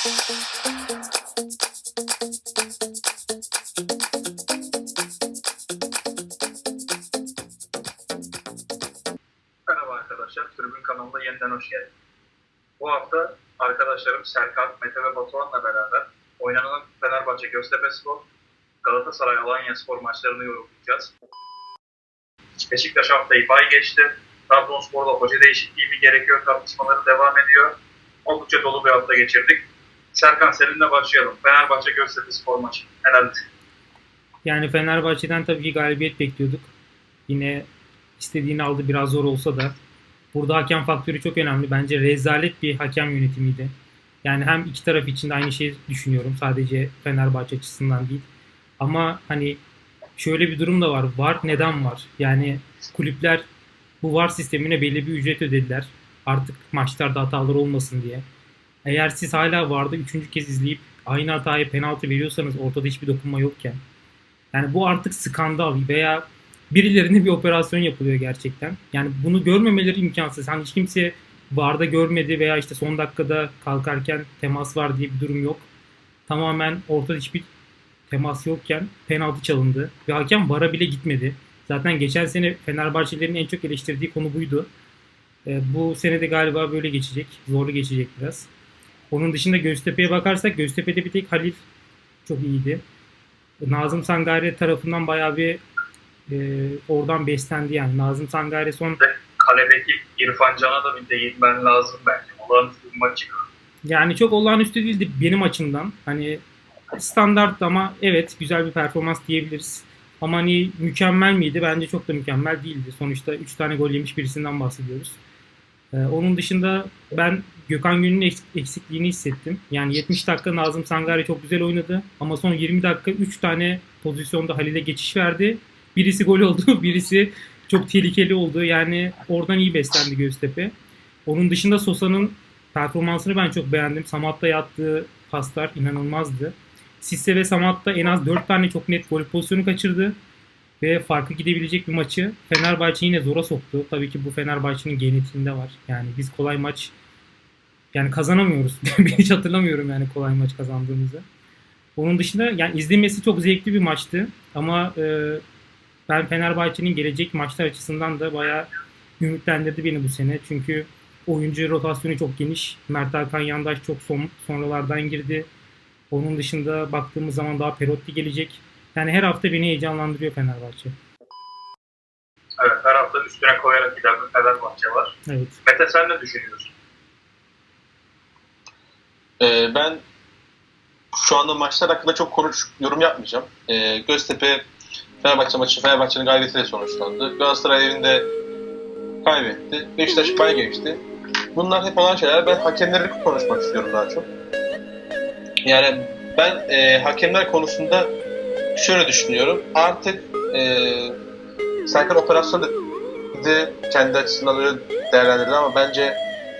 Merhaba arkadaşlar, Tribün kanalına yeniden hoş geldiniz. Bu hafta arkadaşlarım Serkan, Mete ve Batuhan'la beraber oynanan Fenerbahçe Göztepe Spor, Galatasaray Alanya Spor maçlarını yorumlayacağız. Beşiktaş haftayı bay geçti. Trabzonspor'da hoca değişikliği mi gerekiyor tartışmaları devam ediyor. Oldukça dolu bir hafta geçirdik. Serkan seninle başlayalım. Fenerbahçe Göztepe Spor maçı. Düşün? Yani Fenerbahçe'den tabii ki galibiyet bekliyorduk. Yine istediğini aldı biraz zor olsa da. Burada hakem faktörü çok önemli. Bence rezalet bir hakem yönetimiydi. Yani hem iki taraf için de aynı şeyi düşünüyorum. Sadece Fenerbahçe açısından değil. Ama hani şöyle bir durum da var. VAR neden var? Yani kulüpler bu VAR sistemine belli bir ücret ödediler. Artık maçlarda hatalar olmasın diye. Eğer siz hala VAR'da üçüncü kez izleyip aynı hataya penaltı veriyorsanız ortada hiçbir dokunma yokken yani bu artık skandal veya birilerine bir operasyon yapılıyor gerçekten. Yani bunu görmemeleri imkansız. Hani hiç kimse VAR'da görmedi veya işte son dakikada kalkarken temas var diye bir durum yok. Tamamen ortada hiçbir temas yokken penaltı çalındı. Ve hakem VAR'a bile gitmedi. Zaten geçen sene Fenerbahçelilerin en çok eleştirdiği konu buydu. E, bu sene de galiba böyle geçecek. Zorlu geçecek biraz. Onun dışında Göztepe'ye bakarsak Göztepe'de bir tek Halil çok iyiydi. Nazım Sangare tarafından bayağı bir e, oradan beslendi yani. Nazım Sangare son Kaledeki İrfan Can'a da bir değinmen lazım bence. Olağanüstü bir maç çıkıyor. yani çok olağanüstü değildi benim açımdan. Hani standart ama evet güzel bir performans diyebiliriz. Ama hani mükemmel miydi? Bence çok da mükemmel değildi. Sonuçta 3 tane gol yemiş birisinden bahsediyoruz. Ee, onun dışında ben Gökhan Gönül'ün eks- eksikliğini hissettim. Yani 70 dakika Nazım Sangare çok güzel oynadı. Ama son 20 dakika 3 tane pozisyonda Halil'e geçiş verdi. Birisi gol oldu, birisi çok tehlikeli oldu. Yani oradan iyi beslendi Göztepe. Onun dışında Sosa'nın performansını ben çok beğendim. Samat'ta yaptığı paslar inanılmazdı. Sisse ve Samat'ta en az 4 tane çok net gol pozisyonu kaçırdı. Ve farkı gidebilecek bir maçı Fenerbahçe yine zora soktu. Tabii ki bu Fenerbahçe'nin genetiğinde var. Yani biz kolay maç yani kazanamıyoruz. ben hiç hatırlamıyorum yani kolay maç kazandığımızı. Onun dışında yani izlemesi çok zevkli bir maçtı. Ama e, ben Fenerbahçe'nin gelecek maçlar açısından da bayağı ümitlendirdi beni bu sene. Çünkü oyuncu rotasyonu çok geniş. Mert Hakan Yandaş çok son, sonralardan girdi. Onun dışında baktığımız zaman daha Perotti gelecek. Yani her hafta beni heyecanlandırıyor Fenerbahçe. Evet, her hafta üstüne koyarak bir Fenerbahçe var. Evet. Mete sen ne düşünüyorsun? Ee, ben şu anda maçlar hakkında çok konuş, yorum yapmayacağım. Ee, Göztepe Fenerbahçe maçı Fenerbahçe'nin galibiyetiyle sonuçlandı. Galatasaray evinde kaybetti. Beşiktaş pay geçti. Bunlar hep olan şeyler. Ben hakemleri konuşmak istiyorum daha çok. Yani ben e, hakemler konusunda şöyle düşünüyorum. Artık e, Serkan operasyon dedi, kendi açısından öyle değerlendirdi ama bence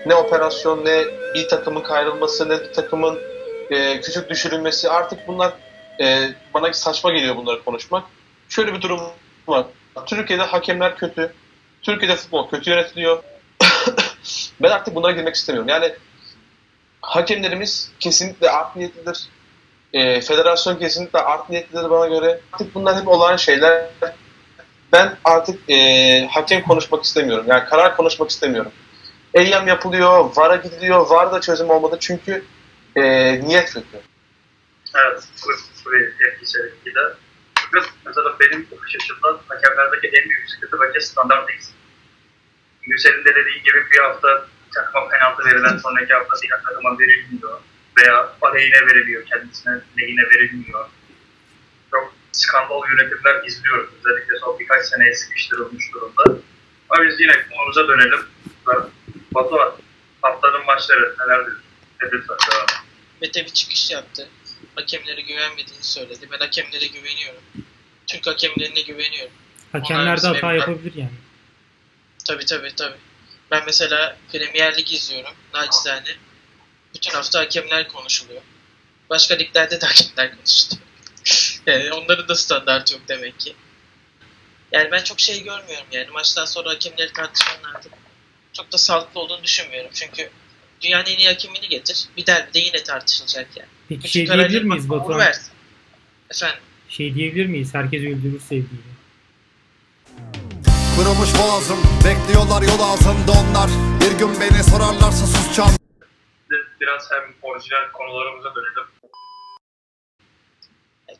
ne operasyon ne bir takımın kayrılması ne bir takımın e, küçük düşürülmesi artık bunlar e, bana saçma geliyor bunları konuşmak. Şöyle bir durum var. Türkiye'de hakemler kötü. Türkiye'de futbol kötü yönetiliyor. ben artık bunlara girmek istemiyorum. Yani hakemlerimiz kesinlikle art niyetlidir. E, federasyon kesinlikle art niyetlidir bana göre. Artık bunlar hep olağan şeyler. Ben artık e, hakem konuşmak istemiyorum. Yani karar konuşmak istemiyorum. Eyyam yapılıyor, VAR'a gidiliyor. VAR da çözüm olmadı çünkü e, niyet kötü. Evet, Suriye etkisi de. Ve mesela benim bakış açımdan hakemlerdeki en büyük sıkıntı bence standart eksik. Gülsel'in de dediği gibi bir hafta takıma penaltı verilen sonraki hafta diğer takıma verilmiyor. Veya aleyhine veriliyor, kendisine lehine verilmiyor. Çok skandal yönetimler izliyoruz. Özellikle son birkaç seneye sıkıştırılmış durumda. Ama biz yine konumuza dönelim. Batuhan, haftanın maçları neler diyorsun? Evet, lütfen devam et. Mete bir çıkış yaptı. Hakemlere güvenmediğini söyledi. Ben hakemlere güveniyorum. Türk hakemlerine güveniyorum. Hakemler de hata evden- yapabilir yani. Tabii tabii tabii. Ben mesela Premier Lig izliyorum. Nacizane. Bütün hafta hakemler konuşuluyor. Başka liglerde de hakemler konuşuluyor. yani onların da standartı yok demek ki. Yani ben çok şey görmüyorum yani. Maçtan sonra hakemleri tartışmanın artık çok da sağlıklı olduğunu düşünmüyorum. Çünkü Dünyanın en iyi hakemini getir. Bir derbide yine tartışılacak yani. Peki Bütün şey diyebilir miyiz Batuhan? Efendim. Şey diyebilir miyiz? Herkes öldürür sevdiğini. Kırılmış boğazım Bekliyorlar yol ağzında onlar Bir gün beni sorarlarsa susacağım Biraz hem orijinal konularımıza dönelim.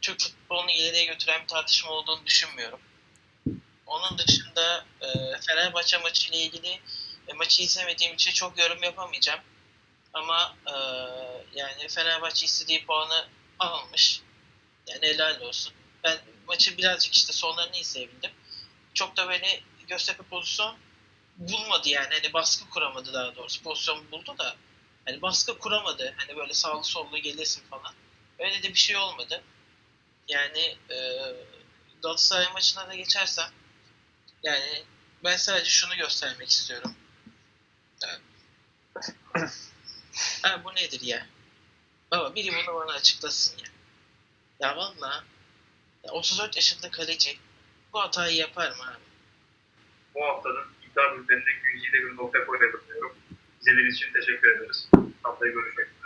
Türk futbolunu ileriye götüren bir tartışma olduğunu düşünmüyorum. Onun dışında e, Fenerbahçe maçı ile ilgili e, maçı izlemediğim için çok yorum yapamayacağım. Ama e, yani Fenerbahçe istediği puanı almış. Yani helal olsun. Ben maçı birazcık işte sonlarını izleyebildim. Çok da böyle Göztepe pozisyon bulmadı yani. Hani baskı kuramadı daha doğrusu. Pozisyon buldu da hani baskı kuramadı. Hani böyle sağlı sollu gelirsin falan. Öyle de bir şey olmadı. Yani e, Galatasaray maçına da geçersem yani ben sadece şunu göstermek istiyorum. Ha, bu nedir ya? Baba biri bunu bana açıklasın ya. Ya valla ya 34 yaşında kaleci bu hatayı yapar mı abi? Bu haftanın iddia bülteninde günciyle bir nokta koyalım diyorum. İzlediğiniz için teşekkür ederiz. Haftaya görüşmek üzere.